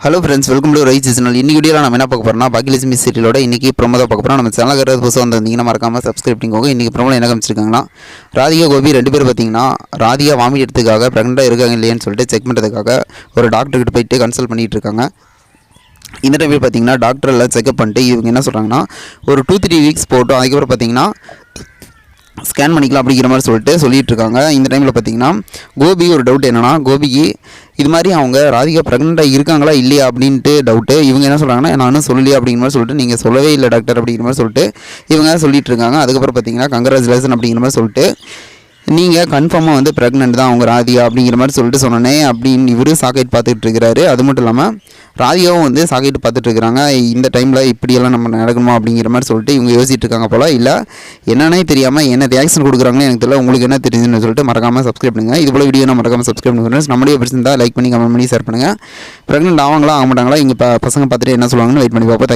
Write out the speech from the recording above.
Hello friends welcome to rice channel இன்னைக்கு வீடியோவில் நம்ம என்ன பார்க்க போறோம்னா பாக்கியலட்சுமி சீரியலோட இன்னைக்கு ப்ரோமோ தான் பார்க்க போகிறோம் நம்ம சேனல் கருது புதுசாக வந்திருந்தீங்கன்னா மறக்காம சப்ஸ்கிரைப் பண்ணிக்கோங்க. இன்னைக்கு பிரமோ என்ன காமிச்சிருக்காங்கன்னா ராதிகா கோபி ரெண்டு பேர் பார்த்தீங்கன்னா ராதிகா வாமிட் எடுத்துக்காக ப்ரெக்னெண்ட்டாக இருக்காங்க இல்லையான்னு சொல்லிட்டு செக் பண்ணுறதுக்காக ஒரு டாக்டர்கிட்ட போயிட்டு கன்சல்ட் பண்ணிகிட்டு இருக்காங்க. இந்த டைமில் பார்த்தீங்கன்னா டாக்டர் எல்லாம் செக்அப் பண்ணிட்டு இவங்க என்ன சொல்கிறாங்கன்னா ஒரு டூ த்ரீ வீக்ஸ் போட்டோம் அதுக்கப்புறம் பார்த்தீங்கன்னா ஸ்கேன் பண்ணிக்கலாம் அப்படிங்கிற மாதிரி சொல்லிட்டு சொல்லிட்டு இருக்காங்க இந்த டைமில் பார்த்தீங்கன்னா கோபி ஒரு டவுட் என்னென்னா கோபிக்கு இது மாதிரி அவங்க ராதிகா ப்ரெக்னெண்ட்டாக இருக்காங்களா இல்லையா அப்படின்ட்டு டவுட்டு இவங்க என்ன சொல்கிறாங்கன்னா நானும் சொல்லலையே சொல்லலையா அப்படிங்கிற மாதிரி சொல்லிட்டு நீங்கள் சொல்லவே இல்லை டாக்டர் அப்படிங்கிற மாதிரி சொல்லிட்டு இவங்க சொல்லிட்டு இருக்காங்க அதுக்கப்புறம் பார்த்தீங்கன்னா கங்கராஜுலேஷன் அப்படிங்கிற மாதிரி சொல்லிட்டு நீங்கள் கன்ஃபார்மாக வந்து ப்ரெக்னென்ட் தான் அவங்க ராதிகா அப்படிங்கிற மாதிரி சொல்லிட்டு சொன்னனே அப்படின்னு இவரு சாக்கெட் பார்த்துட்டு இருக்கிறாரு. அது மட்டும் இல்லாமல் ராதியாவும் வந்து சாக்கெட்டு பார்த்துட்டு இருக்கிறாங்க. இந்த டைமில் இப்படியெல்லாம் நம்ம நடக்கணுமா அப்படிங்கிற மாதிரி சொல்லிட்டு இவங்க யோசிச்சுட்டு இருக்காங்க போல். இல்லை என்னன்னே தெரியாமல் என்ன ரியாக்ஷன் கொடுக்குறாங்கன்னு எனக்கு தெரியல. உங்களுக்கு என்ன தெரிஞ்சுன்னு சொல்லிட்டு மறக்காமல் சப்ஸ்கிரைப் பண்ணுங்கள் இது போல் வீடியோ நான் மறக்காமல் சப்ஸ்கிரைப் பண்ணுங்க நம்மளுடைய பிடிச்சிருந்தா லைக் பண்ணி கமெண்ட் பண்ணி ஷேர் பண்ணுங்கள் ப்ரெக்னென்ட் ஆவாங்களா ஆக மாட்டாங்களா இங்கே பசங்க பார்த்துட்டு என்ன சொல்லுவாங்கன்னு வெயிட் பண்ணி பார்ப்போம்.